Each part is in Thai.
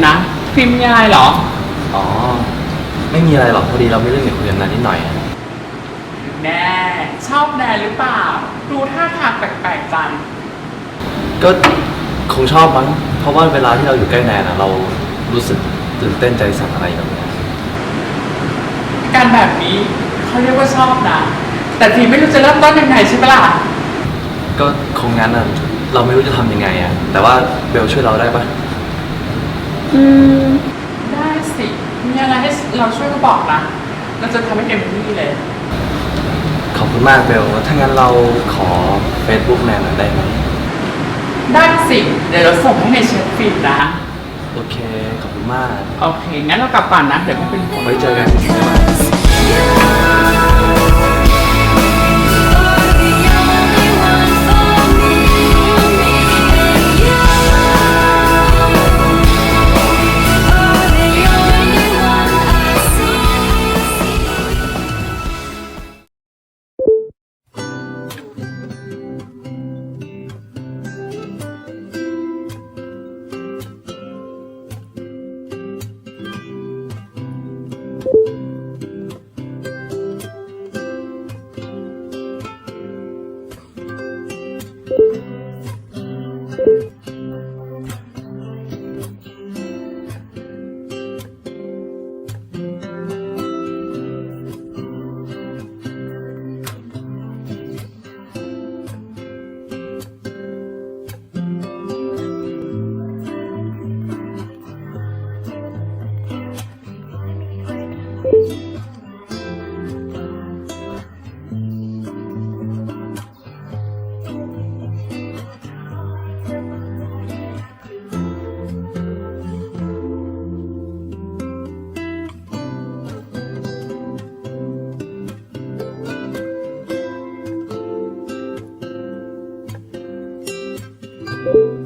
นนะฟิล์มยายเหรอ อ๋อ ไม่มีอะไรหรอกพอดีเราไม่เรื่องเกี่ยวกับเรียนนานนิดหน่อยอะแน่ชอบแนนหรือเปล่า ดูท่าทางแปลกๆจัง ก็คงชอบมั้งเพราะว่าเวลาที่เราอยู่ใกล้แนนอะเรารู้สึกตื่นเต้นใจสั่นอะไรแบบเนี้ยการแบบนี้เขาเรียกว่าชอบนะ แต่ทีไม่รู้จะเริ่มต้นยังไงใช่ปะล่ะ ก็คงงั้นอะเราไม่รู้จะทำยังไงอะแต่ว่าเบลช่วยเราได้ปะ อืมได้สิมีอะไรให้เราช่วยก็บอกนะเราจะทำให้เต็มที่เลย ขอบคุณมากเบลถ้างั้นเราขอ Facebook แนนหน่อยได้ไหมได้สิ เดี๋ยวเราส่งให้ในเชฟฟิล์มนะ โอเค ขอบคุณมากโอเค งั้นเรากลับก่อนนะ เดี๋ยวไม่เป็นห่วงไว้เจอกันทำ ไม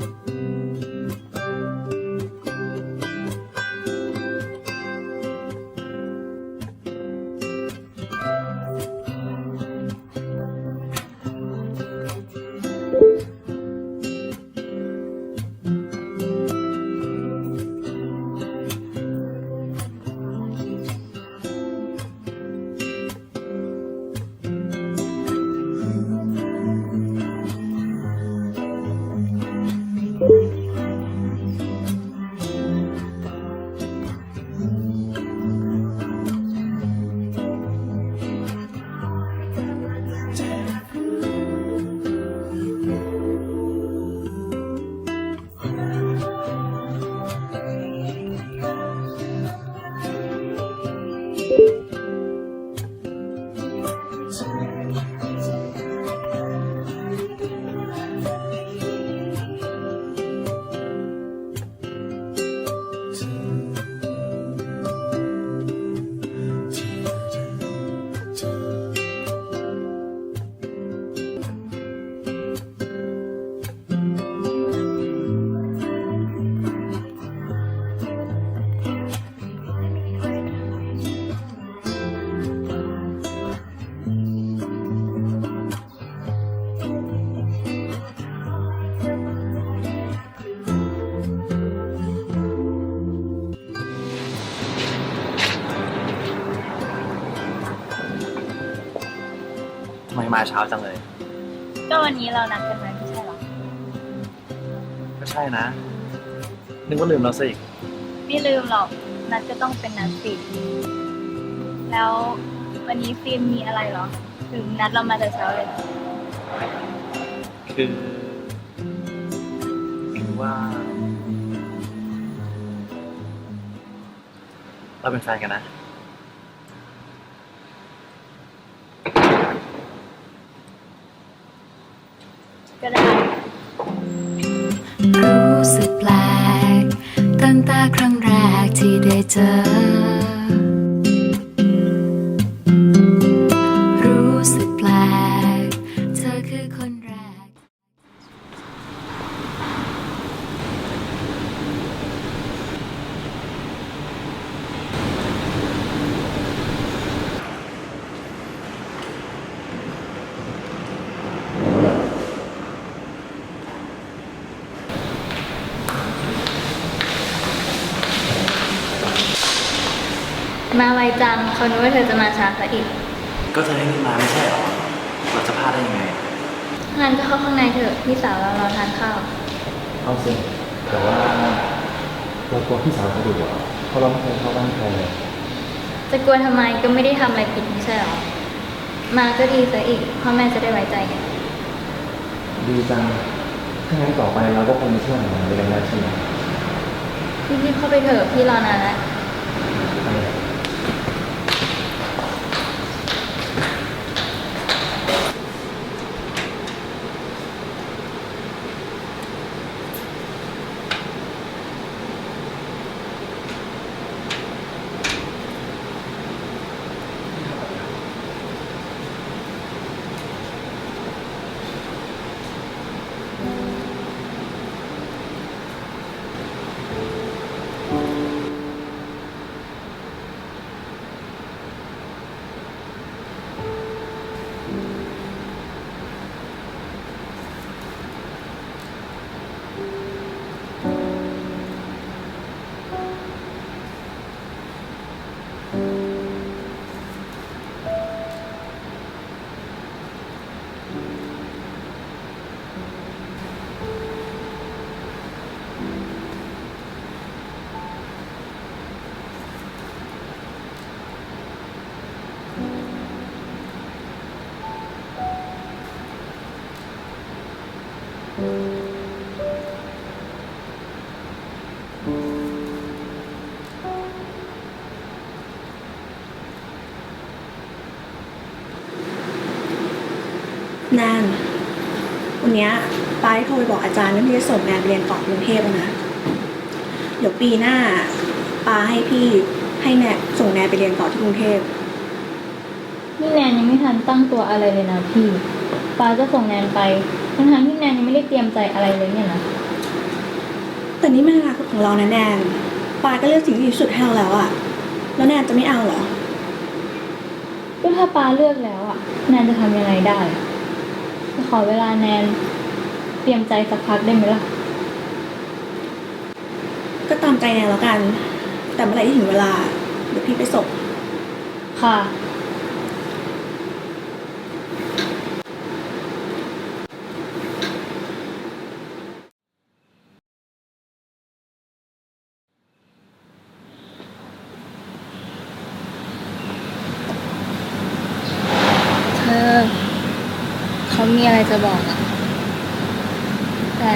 เช้าจังเลย ก็วันนี้เรานัดกันไว้ไม่ใช่เหรอ ก็ใช่นะ นึกว่าลืมเราซะอีก ไม่ลืมหรอก นัดก็ต้องเป็นนัดสิ แล้ววันนี้ฟิล์มมีอะไรเหรอ ถึงนัดเรามาแต่เช้าเลยคือคือว่า เราเป็นแฟนกันนะ ก็ได้ รู้สึกแปลกตั้งแต่ครั้งแรกที่ได้เจอ มาไวจังเขานึกว่าเธอจะมาช้าซะอีก ก็เธอให้นี่มาไม่ใช่เหรอ เราจะพลาดได้ยังไง งั้นก็เข้าข้างในเถอะพี่สาวเรารอทานข้าว เอาสิแต่ว่าเรากลัวพี่สาวเขาดุอะเพราะเราไม่เคยเข้าบ้านใครเลยจะกลัวทำไมก็ไม่ได้ทำอะไรผิดไม่ใช่หรอ มาก็ดีซะอีกพ่อแม่จะได้ไว้ใจไงดีจังถ้างั้นต่อไปเราก็คงไม่เชื่อหนังไปแล้วใช่ไหมรีบๆเข้าไปเถอะพี่รอนานแล้ว แนนวันเนี้ยป้าได้โทรไปบอกอาจารย์ว่าพี่จะส่งแนนไปเรียนต่อกรุงเทพแล้วนะ เดี๋ยวปีหน้าป้าให้พี่ให้แนนส่งแนนไปเรียนต่อที่กรุงเทพนี่แนนยังไม่ทันตั้งตัวอะไรเลยนะพี่ป้าจะส่งแนนไปทั้งๆที่แนนยังไม่ได้เตรียมใจอะไรเลยเนี่ยนะแต่นี่มันอนาคตของเรานะแนนป้าก็เลือกสิ่งที่ดีที่สุดให้เราแล้วอะแล้วแนนจะไม่เอาเหรอ ก็ถ้าป้าเลือกแล้วอะแนนจะทำยังไงได้จะ ขอเวลาแนน เตรียมใจสักพักได้ไหมล่ะ ก็ตามใจแนนแล้วกัน แต่เมื่อไหร่ที่ถึงเวลาเดี๋ยวพี่ไปส่งค่ะ เธอ เขามีอะไรจะบอกอะแต่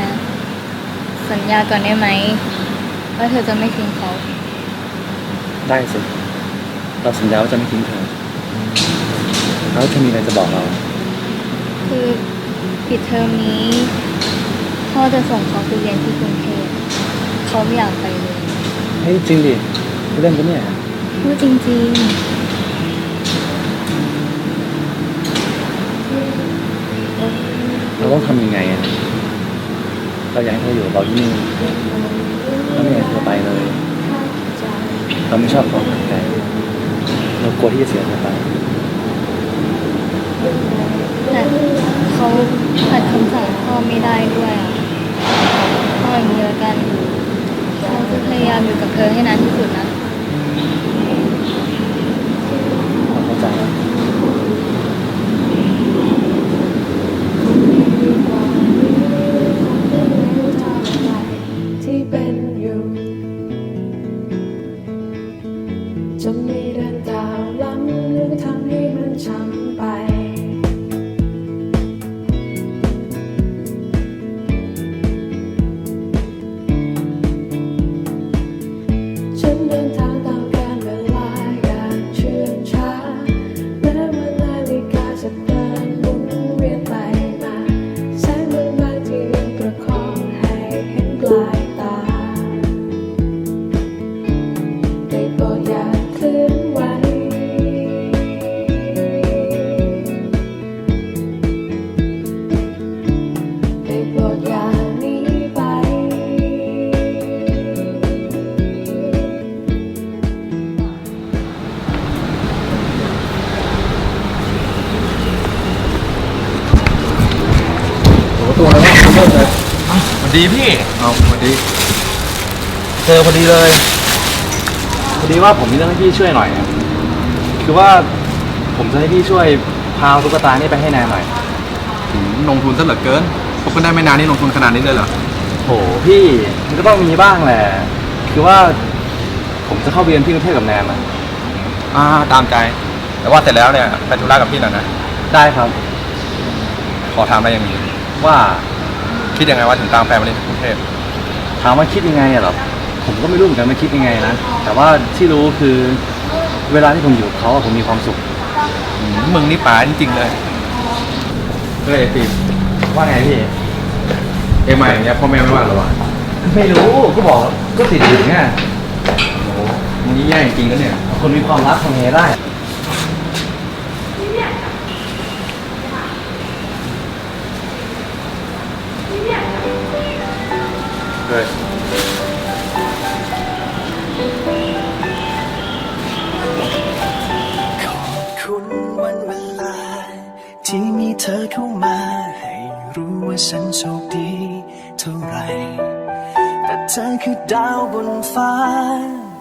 สัญญาก่อนได้ไหมว่าเธอจะไม่ทิ้งเขา ได้สิ เราสัญญาว่าจะไม่ทิ้งเธอ แล้วเธอมีอะไรจะบอกเรา คือปิดเทอมนี้พ่อจะส่งเขาไปเรียนที่กรุงเทพเขาไม่อยากไปเลย เฮ้ยจริงดิเล่นปะเนี่ย พูดจริงเราต้องทำยังไงอะ เราอยากให้เธออยู่กับเราที่นี่เราไม่อยากให้เธอไปเลย เราไม่ชอบความขัดใจเรากลัวที่จะเสียเธอไปแต่เขาขัดคำสั่งพ่อไม่ได้ด้วยอะเออย่างนี้แล้วกันเขาจะพยายามอยู่กับเธอให้นานที่สุดนะ วัสดีพี่ เอาพอดี เจอพอดีเลย พอดีว่าผมมีเรื่องให้พี่ช่วยหน่อยอะคือว่าผมจะให้พี่ช่วยพาตุ๊กตานี่ไปให้แนนหน่อย หืมลงทุนซะเหลือเกินพบกันได้ไม่นานนี่ลงทุนขนาดนี้เลยเหรอ โหพี่มันก็ต้องมีบ้างแหละ คือว่าผมจะเข้าไปเรียนที่กรุงเทพกับแนนอะอ่า ตามใจ แต่ว่าเสร็จแล้วเนี่ยไปธุระกับพี่หน่อยนะ ได้ครับ ขอถามอะไรอย่างนี้ว่า คิดยังไงว่าถึงตามแฟนมาเรียนที่กรุงเทพถามว่าคิดยังไงอะเหรอผมก็ไม่รู้เหมือนกันว่าคิดยังไงนะแต่ว่าที่รู้คือเวลาที่ผมอยู่กับเขาอะผมมีความสุขหืมมึงนี่ป๋าจริงๆเลย เฮ้ยติดว่าไงพี่ เอ็มมาอย่างเงี้ยพ่อแม่ไม่ว่าหรอวะไม่รู้ก็บอกก็ติดถึงอะโอ้โหมึงนี่แย่จริงๆนะเนี่ย คนมีความรักทำไงได้ เฮ้ยคุณวันเวลา ที่มีเธอเข้ามา ให้รู้ว่าฉันโชคดีเท่าไหรแต่เธอคือดาวบนฟ้า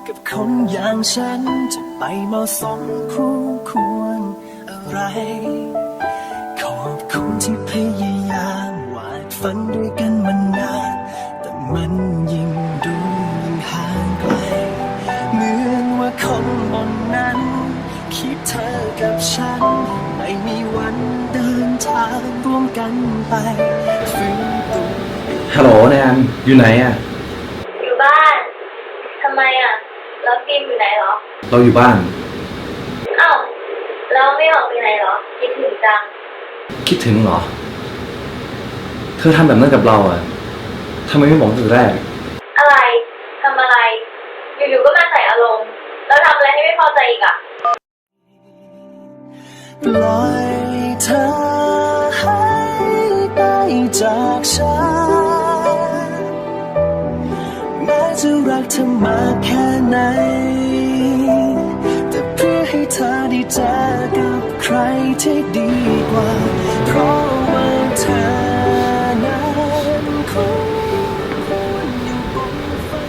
กับคนอย่างฉันจะไปเหมาะสมคู่ควรอะไรขอบคุณที่พยายามวาดฝันด้วยกันมาน ฉันไม่มีวันเดินทางร่วมกันไปฟื้นตัวฮัลโหลแนนอยู่ไหนอะ อยู่บ้าน ทำไมอะ แล้วฟิล์มอยู่ไหนเหรอ เราอยู่บ้าน เอ้า แล้วไม่ออกไปไหนเหรอ คิดถึงจัง คิดถึงเหรอ เธอทำแบบนั้นกับเราอะทำไมไม่บอกตั้งแต่แรก อะไร ทำอะไร อยู่ๆก็มาใส่อารมณ์ แล้วทำอะไรให้ไม่พอใจอีกอะ ปล่อยเธอให้ไปจากฉันแม้จะรักเธอมากแค่ไหน แต่เพื่อให้เธอได้เจอกับใครที่ดีกว่า เพราะว่าเธอนั้นคู่ควรอยู่บนฟ้า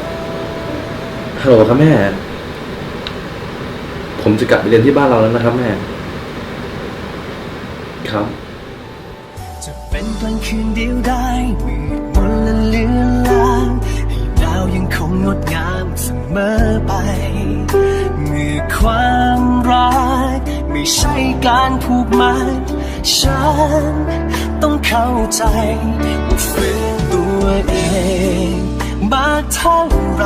ฮัลโหลครับแม่ ผมจะกลับไปเรียนที่บ้านเราแล้วนะครับแม่ ครับ จะเป็นกลางคืนเดียวได้มืดมนและเลือนลางให้ดาวยังคงงดงามเสมอไป เมื่อความรัก ไม่ใช่การผูกมัดฉันต้องเข้าใจว่าฝืนตัวเองมากเท่าไร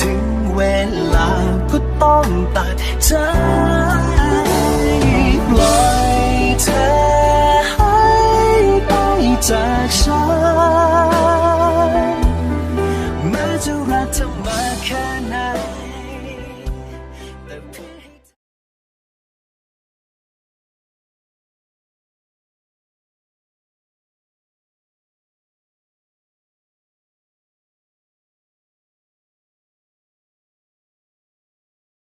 ถึงเวลาก็ต้องตัดใจ